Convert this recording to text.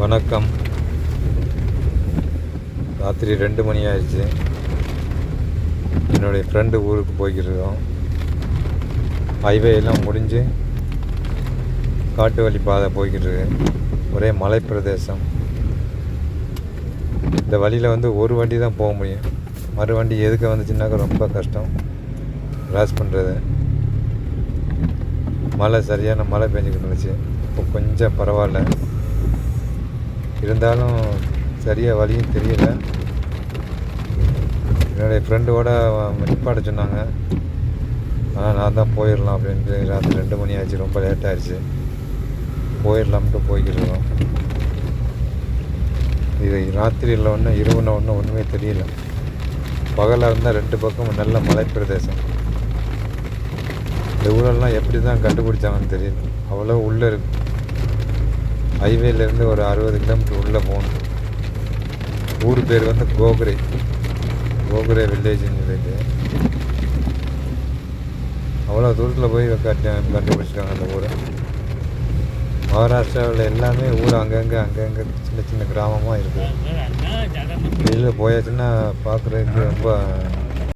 வணக்கம். ராத்திரி ரெண்டு மணி ஆயிடுச்சு. என்னுடைய ஃப்ரெண்டு ஊருக்கு போய்கிட்டு இருக்கோம் ஹைவே எல்லாம் முடிஞ்சு காட்டு வழி பாதை போய்கிட்டு இருக்கு ஒரே மலை பிரதேசம் இந்த வழியில் வந்து ஒரு வண்டி தான் போக முடியும். மறு வண்டி எதுக்கு வந்துச்சுன்னாக்கா ரொம்ப கஷ்டம். கிராஸ் பண்ணுறது மழை சரியான மழை பெஞ்சிக்கிட்டு இருந்துச்சு. இப்போ கொஞ்சம் பரவாயில்ல. இருந்தாலும் சரியாக வழியும் தெரியல. என்னுடைய ஃப்ரெண்டோட நிப்பாட சொன்னாங்க. ஆனால் நான் தான் போயிடலாம் அப்படின்ட்டு ராத்திரி ரெண்டு மணி ஆச்சு. ரொம்ப லேட் ஆயிடுச்சு. போயிடலாம்ட்டு போய்கிட்டு இருக்கோம். இது ராத்திரியில் ஒன்றும் இரவுன ஒன்றும் ஒன்றுமே தெரியல. பகலாக இருந்தால் ரெண்டு பக்கமும் நல்ல மலை பிரதேசம். இந்த ஊரெல்லாம் எப்படி தான் கண்டுபிடிச்சாங்கன்னு தெரியல. அவ்வளோ உள்ளே இருக்குது ஹைவேலேருந்து ஒரு அறுபது கிலோமீட்டர் உள்ளே போகணும். ஊர் பேர் வந்து கோகுரை. கோகுரை வில்லேஜ்னு சொல்லிட்டு. அவ்வளோ தூரத்தில் போய் கட்டி கண்டுபிடிச்சிருக்காங்க அந்த ஊரை. மகாராஷ்டிராவில் எல்லாமே ஊர் அங்கங்கே அங்கங்கே சின்ன சின்ன கிராமமாக இருக்குது வெளியில் போயாச்சுன்னா பார்க்குறதுக்கு ரொம்ப